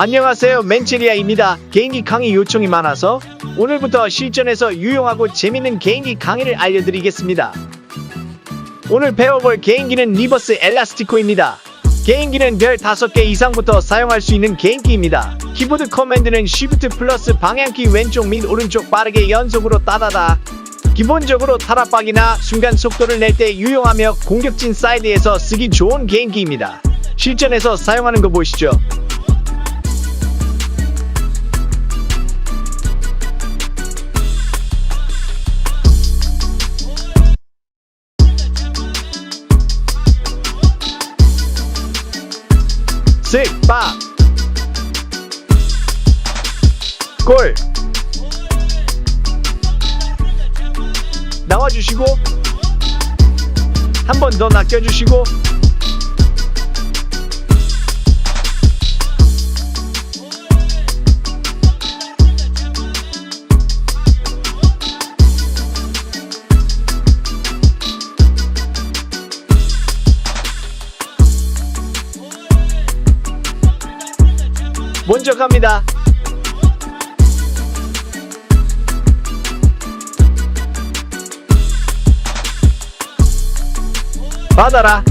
안녕하세요 맨체리아입니다. 개인기 강의 요청이 많아서 오늘부터 실전에서 유용하고 재밌는 개인기 강의를 알려드리겠습니다. 오늘 배워볼 개인기는 리버스 엘라스티코입니다. 개인기는 별 5개 이상부터 사용할 수 있는 개인기입니다. 키보드 커맨드는 Shift 플러스 방향키 왼쪽 및 오른쪽 빠르게 연속으로 따다다. 기본적으로 타락박이나 순간 속도를 낼 때 유용하며 공격진 사이드에서 쓰기 좋은 개인기입니다. 실전에서 사용하는 거 보시죠. 쓱, 빡! 골! 나와주시고 한 번 더 낚여주시고 먼저 갑니다. 받아라.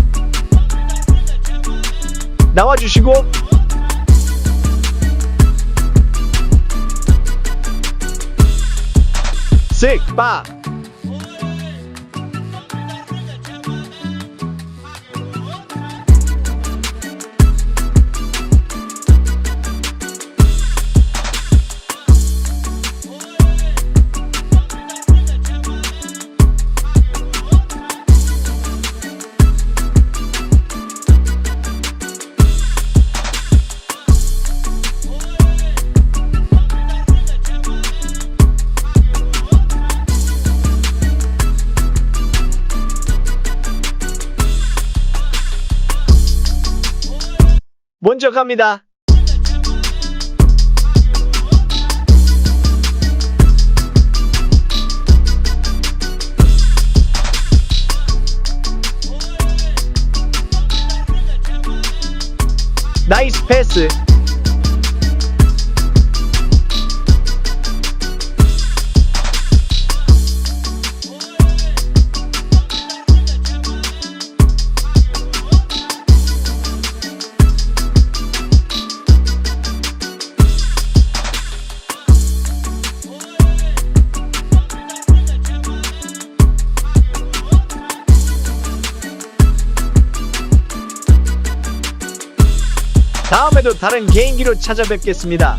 나와주시고 쓱, 빡. 먼저 갑니다. 나이스 패스. 다음에도 다른 개인기로 찾아뵙겠습니다.